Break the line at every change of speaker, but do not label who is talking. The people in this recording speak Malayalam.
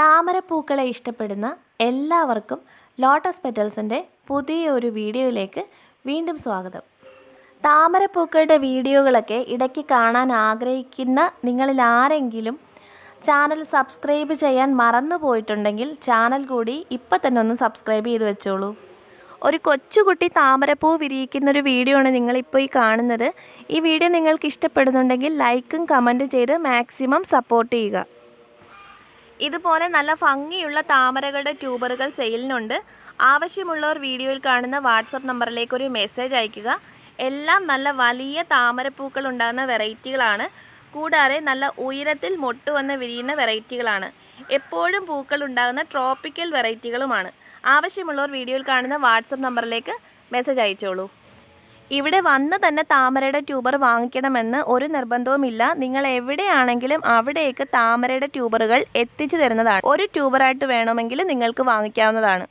താമരപ്പൂക്കളെ ഇഷ്ടപ്പെടുന്ന എല്ലാവർക്കും ലോട്ടസ് പെറ്റൽസിന്റെ പുതിയ ഒരു വീഡിയോയിലേക്ക് വീണ്ടും സ്വാഗതം. താമരപ്പൂക്കളുടെ വീഡിയോകളൊക്കെ ഇടയ്ക്ക് കാണാൻ ആഗ്രഹിക്കുന്ന നിങ്ങളിൽ ആരെങ്കിലും ചാനൽ സബ്സ്ക്രൈബ് ചെയ്യാൻ മറന്നു പോയിട്ടുണ്ടെങ്കിൽ ചാനൽ കൂടി ഇപ്പം തന്നെ ഒന്ന് സബ്സ്ക്രൈബ് ചെയ്ത് വെച്ചോളൂ. ഒരു കൊച്ചുകുട്ടി താമരപ്പൂ വിരിയിക്കുന്നൊരു വീഡിയോ ആണ് നിങ്ങളിപ്പോൾ ഈ കാണുന്നത്. ഈ വീഡിയോ നിങ്ങൾക്ക് ഇഷ്ടപ്പെടുന്നുണ്ടെങ്കിൽ ലൈക്കും കമന്റും ചെയ്ത് മാക്സിമം സപ്പോർട്ട് ചെയ്യുക. ഇതുപോലെ നല്ല ഭംഗിയുള്ള താമരകളുടെ ട്യൂബറുകൾ സെയിലിനുണ്ട്. ആവശ്യമുള്ളവർ വീഡിയോയിൽ കാണുന്ന വാട്സപ്പ് നമ്പറിലേക്ക് ഒരു മെസ്സേജ് അയയ്ക്കുക. എല്ലാം നല്ല വലിയ താമരപ്പൂക്കൾ ഉണ്ടാകുന്ന വെറൈറ്റികളാണ്. കൂടാതെ നല്ല ഉയരത്തിൽ മൊട്ട് വന്ന് വിരിയുന്ന വെറൈറ്റികളാണ്. എപ്പോഴും പൂക്കൾ ഉണ്ടാകുന്ന ട്രോപ്പിക്കൽ വെറൈറ്റികളുമാണ്. ആവശ്യമുള്ളവർ വീഡിയോയിൽ കാണുന്ന വാട്സപ്പ് നമ്പറിലേക്ക് മെസ്സേജ് അയച്ചോളൂ. ഇവിടെ വന്ന് തന്നെ താമരയുടെ ട്യൂബർ വാങ്ങിക്കണമെന്ന് ഒരു നിർബന്ധവുമില്ല. നിങ്ങൾ എവിടെയാണെങ്കിലും അവിടേക്ക് താമരയുടെ ട്യൂബറുകൾ എത്തിച്ചു തരുന്നതാണ്. ഒരു ട്യൂബറായിട്ട് വേണമെങ്കിൽ നിങ്ങൾക്ക് വാങ്ങിക്കാവുന്നതാണ്.